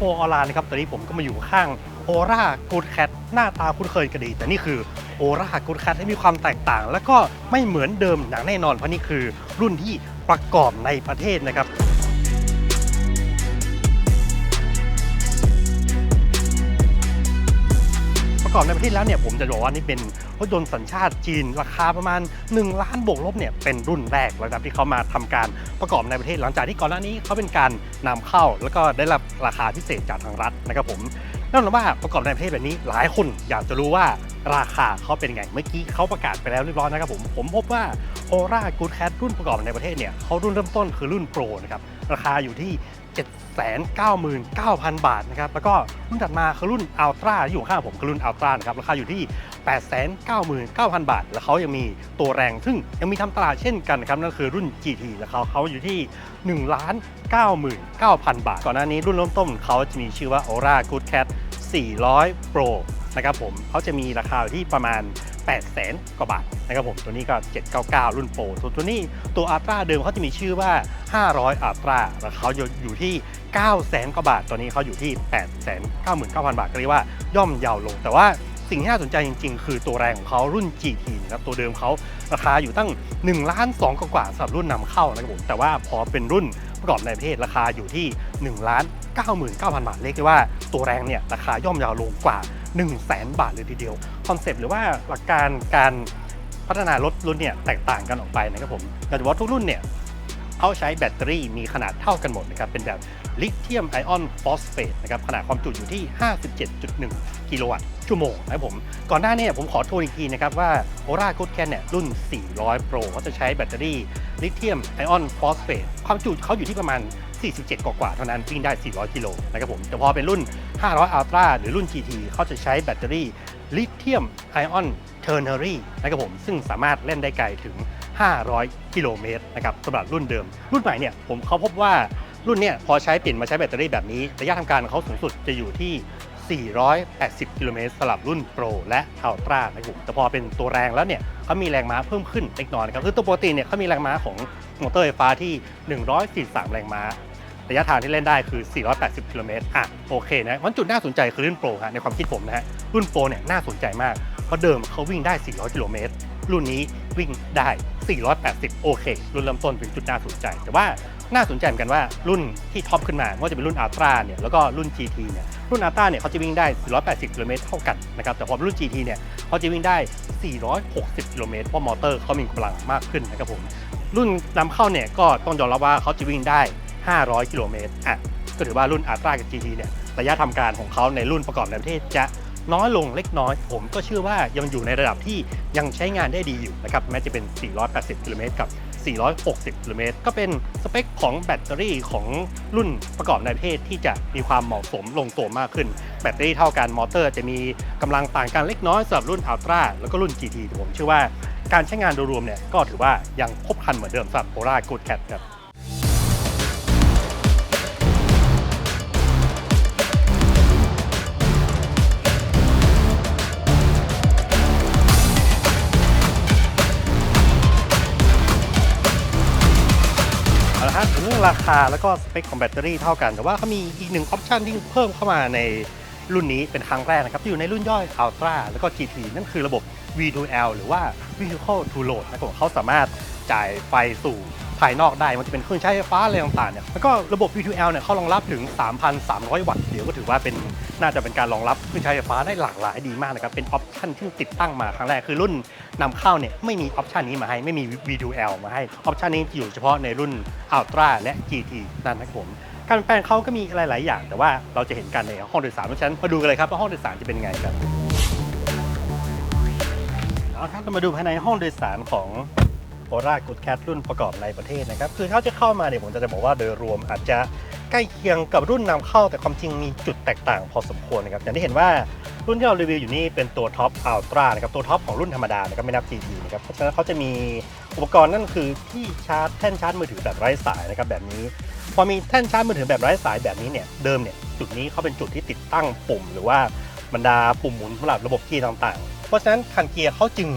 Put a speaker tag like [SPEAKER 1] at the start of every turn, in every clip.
[SPEAKER 1] โอออนไลน์นะครับ ตอนนี้ผมก็มาอยู่ข้างโอรากูดแคทหน้าตาคุ้นเคยกันดี แต่นี่คือโอรากูดแคทที่มีความแตกต่าง และก็ไม่เหมือนเดิมอย่างแน่นอน เพราะนี่คือรุ่นที่ประกอบในประเทศนะครับ ประกอบในประเทศแล้วเนี่ยผมจะบอกว่านี่เป็นรถยนต์สัญชาติจีน ราคาประมาณ 1 ล้านบวกลบเนี่ยเป็นรุ่นแรกแล้วนะครับที่เขามาทำการประกอบในประเทศ หลังจากที่ก่อนหน้านี้เขาเป็นการนำเข้า แล้วก็ได้รับราคาพิเศษจากทางรัฐนะครับผมแน่นอนว่าประกอบในประเทศแบบนี้หลายคนอยากจะรู้ว่าราคาเขาเป็นไงเมื่อกี้เขาประกาศไปแล้วเรียบร้อยนะครับผมผมพบว่า o r a Good Cat รุ่นประกอบในประเทศเนี่ยเขารุ่นเริ่มต้นคือรุ่นโปรนะครับ ราคาอยู่ที่ 799,000 บาทนะครับแล้วก็รุ่นถัดมาคือรุ่น Ultra ที่อยู่ข้างผมคือรุ่น Ultra นะครับราคาอยู่ที่ 899,000 บาท แล้วเขายังมีตัวแรง ซึ่งยังมีทำตลาดเช่นกันนะครับนั่นคือรุ่น GT แล้วเขาเขาอยู่ที่1ล้าน99,000 บาท ก่อนหน้านี้รุ่นเริ่มต้นเขาจะมีชื่อว่า Aura Good Cat 400 Pro นะครับผมเขาจะมีราคาอยู่ที่ประมาณ 8 0 0 0 0 0กว่าบาทนะครับผมตัวนี้ก็ 799 รุ่นโปรส่วนตัวนี้ตัว Ultra เดิมเขาจะมีชื่อว่า 500 Ultra แล้วเขาอยู่ที่9 0 0 0 0กว่าบาท ตอนนี้เขาอยู่ที่8 9 9 0 0 0 บาท ก็เรียกว่าย่อมเยาวลง แต่ว่าสิ่งที่น่าสนใจจริงๆ คือตัวแรงของเขารุ่น GT นะครับตัวเดิมเขาราคาอยู่ตั้ง1ล้าน2กว่าสำหรับรุ่นนำเข้านะครับผมแต่ว่าพอเป็นรุ่นประกอบในประเทศราคาอยู่ที่1ล้าน99,000 บาทเรียกได้ว่าตัวแรงเนี่ยราคาย่อมเยาวลงกว่า 1 0 0 0 0แบาทเลยทีเดียว คอนเซปต์หรือว่าหลักการการพัฒนารถรุ่นเนี่ยแตกต่างกันออกไปนะครับผมโดยเฉพาทุกรุ่นเนี่ยเขาใช้แบตเตอรี่มีขนาดเท่ากันหมดนะครับ เป็นแบบลิเธียมไอออนฟอสเฟตนะครับ ขนาดความจุอยู่ที่ 57.1 กิโลวัตต์ชั่วโมงนะครับผม ก่อนหน้านี้ผมขอทวนอีกทีนะครับว่า o r a g o o d Can เนี่ยรุ่น 400 Pro เขาจะใช้แบตเตอรี่ลิเธียมไอออนฟอสเฟตความจุเขาอยู่ที่ประมาณ 47 กว่าๆเท่านั้นวิ่งได้ 400 กิโลนะครับผมแต่พอเป็นรุ่น 500 Ultra หรือรุ่น GT เขาจะใช้แบตเตอรี่ลิเธียมไอออนเทอร์เนอรี่นะครับผมซึ่งสามารถเล่นได้ไกลถึง 500 กิโลเมตรนะครับสำหรับรุ่นเดิม รุ่นใหม่เนี่ยผมเขาพบว่ารุ่นเนี่ยพอใช้เปลี่ยนมาใช้แบตเตอรี่แบบนี้ระยะทำการของเขาสูงสุดจะอยู่ที่ 480 กิโลเมตรสำหรับรุ่น Pro และ Ultra นะครับแต่พอเป็นตัวแรงแล้วเนี่ยเขามีแรงม้าเพิ่มขึ้นเล็กน้อยนะครับคือตัวปกติเนี่ยเขามีแรงม้าของมอเตอร์ไฟฟ้าที่ 143 แรงม้า ระยะทางที่เล่นได้คือ 480 กิโลเมตรอะโอเคนะวันจุดน่าสนใจคือรุ่นโปรฮะในความคิดผมนะฮะรุ่นโปรเนี่ยน่าสนใจมาก เพราะเดิมเขาวิ่งได้ 400 กิโลเมตรรุ่นนี้วิ่งได้ 480 โอเค รุ่นเริ่มต้นเป็นจุดน่าสนใจ แต่ว่าน่าสนใจเหมือนกันว่ารุ่นที่ท็อปขึ้นมาไม่ว่าจะเป็นรุ่น Ultra เนี่ยแล้วก็รุ่น GT เนี่ยรุ่น Ultra เนี่ยเขาจะวิ่งได้ 480 กิโลเมตรเท่ากันนะครับแต่พอรุ่น GT เนี่ยเขาจะวิ่งได้ 460 กิโลเมตรเพราะมอเตอร์เขามีกำลังมากขึ้นนะครับผมรุ่นนำเข้าเนี่ยก็ต้องยอมรับว่าเขาจะวิ่งได้ 500 กิโลเมตรอะก็ถือว่ารุ่น a ัตรากับ GT เนี่ยระยะทำการของเขาในรุ่นประกอบในประเทศจะน้อยลงเล็กน้อย ผมก็เชื่อว่ายังอยู่ในระดับที่ยังใช้งานได้ดีอยู่นะครับแม้จะเป็น 480 กิโลเมตรกับ 460 กิโลเมตร ก็เป็นสเปคของแบตเตอรี่ของรุ่นประกอบในประเทศที่จะมีความเหมาะสมลงตัวมากขึ้น แบตเตอรี่เท่ากันมอเตอร์จะมีกำลังต่างกันเล็กน้อยสำหรับรุ่น Ultra แล้วก็รุ่น GT ผมเชื่อว่าการใช้งานโดยรวมเนี่ยก็ถือว่ายังครบครันเหมือนเดิมสำหรับ Pora Good Cat ครับ ราคาแล้วก็สเปคของแบตเตอรี่เท่ากัน แต่ว่าเขามีอีกหนึ่งออปชันที่เพิ่มเข้ามาในรุ่นนี้เป็นครั้งแรกนะครับ ที่อยู่ในรุ่นย่อย Ultra แล้วก็ GT นั่นคือระบบ V2L หรือว่า Vehicle to Load นะครับเขาสามารถจ่ายไฟสู่ ภายนอกได้ มันจะเป็นเครื่องใช้ไฟฟ้าอะไรต่างๆเนี่ยแล้วก็ระบบ V2L เนี่ยเขารองรับถึง 3,300 วัตต์เดี๋ยวก็ถือว่าเป็นน่าจะเป็นการรองรับเครื่องใช้ไฟฟ้าได้หลากหลายดีมากนะครับเป็นออปชันที่ติดตั้งมาครั้งแรกคือรุ่นนำเข้าเนี่ยไม่มีออปชันนี้มาให้ไม่มี V2L มาให้ออปชันนี้อยู่เฉพาะในรุ่น Ultra และ GT นั่นนะครับผมการแปลงเขาก็มีหลาย ๆ อย่าง แต่ว่าเราจะเห็นกันในห้องโดยสารเพราะฉะนั้นมาดูกันเลยครับว่าห้องโดยสารจะเป็นยังไงกันเอาครับเรามาดูภายในห้องโดยสารของ o r a Good Cat รุ่นประกอบในประเทศนะครับ คือเขาจะเข้ามาเนี่ยผมจะบอกว่าโดยรวมอาจจะใกล้เคียงกับรุ่นนำเข้าแต่ความจริงมีจุดแตกต่างพอสมควรนะครับอย่างที่เห็นว่ารุ่นที่เรารีวิวอยู่นี่เป็นตัวท็อปอัลตร้านะครับตัวท็อปของรุ่นธรรมดานะครับไม่นับ GT นะครับเพราะฉะนั้นเขาจะมีอุปกรณ์นั่นคือที่ชาร์จแท่นชาร์จมือถือแบบไร้สายนะครับแบบนี้ พอมีแท่นชาร์จมือถือแบบไร้สายแบบนี้เนี่ยเดิมเนี่ยจุดนี้เขาเป็นจุดที่ติดตั้งปุ่ม หรือว่าบรรดาปุ่มหมุนสำหรับระบบเกียร์ต่างๆ เพราะฉะนั้นคันเกียร์เขาจึง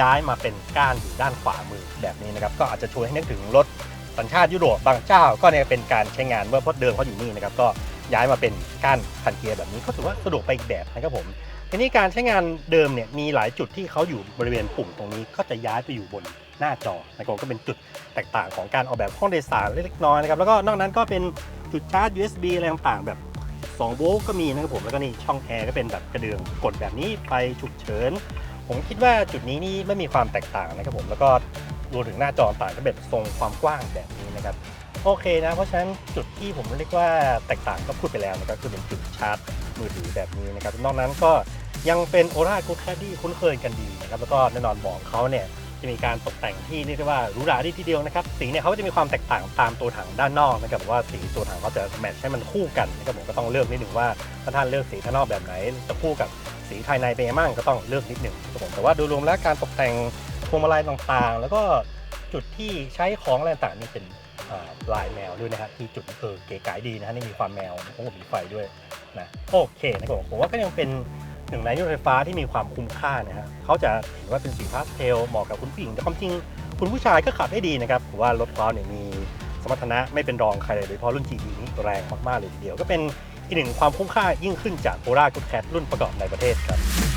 [SPEAKER 1] ย้ายมาเป็นก้านอยู่ด้านขวามือแบบนี้นะครับก็อาจจะชวนให้นึกถึงรถสัญชาติยุโรปบางเจ้า ก็เนี่ยเป็นการใช้งานเมื่อพราะเดิมเขาอยู่นี่นะครับก็ย้ายมาเป็นก้านคันเกียร์แบบนี้ก็ถือว่าสะดวกไปอีกแบบนะครับผมทีนี้การใช้งานเดิมเนี่ยมีหลายจุดที่เขาอยู่บริเวณปุ่มตรงนี้ก็จะย้ายไปอยู่บนหน้าจอนะครับก็เป็นจุดแตกต่างของการออกแบบห้องโดยสารเล็กน้อยนะครับแล้วก็นอกนั้นก็เป็นจุดชาร์จ USB อะไรต่างๆแบบ2โวลต์ก็มีนะครับผมแล้วก็นี่ช่องแอร์ก็เป็นแบบกระเดื่องกดแบบนี้ไปฉุกเฉิน ผมคิดว่าจุดนี้นี่ไม่มีความแตกต่างนะครับผมแล้วก็รวมถึงหน้าจอต่างก็เป็นทรงความกว้างแบบนี้นะครับโอเคนะเพราะฉะนั้นจุดที่ผมเรียกว่าแตกต่างก็พูดไปแล้วนะครับคือเป็นจุดชาร์จมือถือแบบนี้นะครับนอกนั้นก็ยังเป็นโอรากูแคดดี้คุ้นเคยกันดีนะครับแล้วก็แน่นอนบองเขาเนี่ยจะมีการตกแต่งที่เรียกได้ว่าหรูหราดีทีเดียวนะครับสีเนี่ยเขาก็จะมีความแตกต่างตามตัวถังด้านนอกนะครับว่าสีตัวถังเขาจะแมทช์ให้มันคู่กันนะครับผมก็ต้องเลือกนิดหนึ่งว่าถ้าท่านเลือกสีข้างนอกแบบไหนจะคู่กับ สีภายในเป็นยังไงบ้างก็ต้องเลือกนิดหนึ่งครับผมแต่ว่าโดยรวมแล้วการตกแต่งพวงมาลัยต่างๆ แล้วก็จุดที่ใช้ของอะไรต่างๆนี่เป็นลายแมวด้วยนะครับที่จุดเออเก๋ไก๋ดีนะฮะนี่มีความแมวของผมมีไฟด้วยนะโอเคนะครับผมผมว่าก็ยังเป็นหนึ่งในรถไฟฟ้าที่มีความคุ้มค่านะฮะเขาจะเห็นว่าเป็นสีพาสเทลเหมาะกับคุณผู้หญิงแต่ความจริงคุณผู้ชายก็ขับได้ดีนะครับผมว่ารถเขาเนี่ยมีสมรรถนะไม่เป็นรองใครเลยโดยเฉพาะรุ่น GT นี้แรงมากๆเลยทีเดียวก็เป็น อีกหนึ่งความคุ้มค่ายิ่งขึ้นจากโ o รากูดแคทรุ่นประกอบในประเทศครับ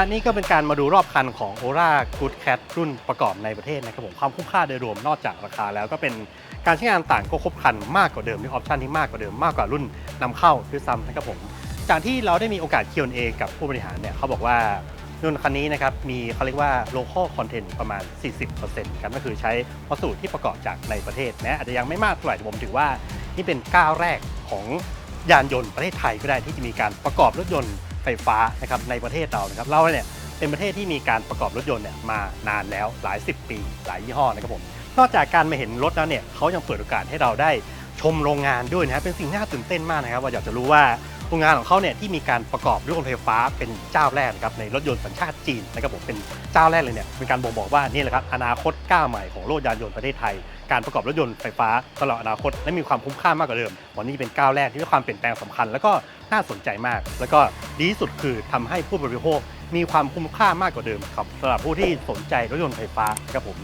[SPEAKER 1] ฮะนี่ก็เป็นการมาดูรอบคันของ o r a Good Cat รุ่นประกอบในประเทศนะครับผมความคุ้มค่าโดยรวมนอกจากราคาแล้วก็เป็นการใช้งานต่างก็ครบครันมากกว่าเดิมมีออปชันที่มากกว่าเดิมมากกว่ารุ่นนำเข้าด้วยซ้ำนะครับผมจากที่เราได้มีโอกาส Q&A กับผู้บริหารเนี่ยเขาบอกว่ารุ่นคันนี้นะครับมีเขาเรียกว่า local content ประมาณ 40%ครับก็คือใช้วัสดุที่ประกอบจากในประเทศแม้อาจจะยังไม่มากเท่าไหร่แต่ผมถือว่านี่เป็นก้าวแรกของยานยนต์ประเทศไทยก็ได้ที่จะมีการประกอบรถยนต์ ฟฟ้านะครับในประเทศเรานะครับเราเนี่ยเป็นประเทศที่มีการประกอบรถยนต์เนี่ยมานานแล้วหลาย 10 ปี หลายยี่ห้อนะครับผมนอกจากการมาเห็นรถแล้วเนี่ยเขายังเปิดโอกาสให้เราได้ชมโรงงานด้วยนะครับเป็นสิ่งน่าตื่นเต้นมากนะครับว่าอยากจะรู้ว่า โรงงานของเขาเนี่ยที่มีการประกอบด้วยรถไฟฟ้าเป็นเจ้าแรกนะครับในรถยนต์สัญชาติจีนนะครับผมเป็นเจ้าแรกเลยเนี่ยเป็นการบ่งบอกว่านี่แหละครับอนาคตก้าวใหม่ของโลกยานยนต์ประเทศไทย การประกอบรถยนต์ไฟฟ้าตลอดอนาคตและมีความคุ้มค่ามากกว่าเดิมวันนี้เป็นก้าวแรกที่มีความเปลี่ยนแปลงสำคัญ แล้วก็น่าสนใจมาก แล้วก็ดีที่สุดคือทำให้ผู้บริโภคมีความคุ้มค่ามากกว่าเดิมครับสำหรับผู้ที่สนใจรถยนต์ไฟฟ้าครับผม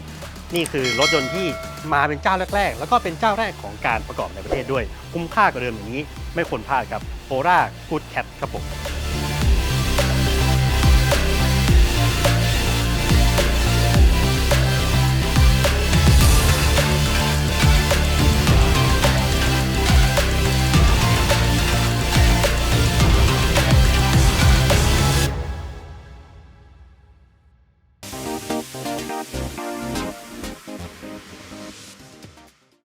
[SPEAKER 1] นี่คือรถยนต์ที่มาเป็นเจ้าแรก ๆ แล้วก็เป็นเจ้าแรกของการประกอบในประเทศด้วย คุ้มค่ากว่าเดิมอย่างนี้ ไม่ควรพลาดครับโครากูดแคทครับผม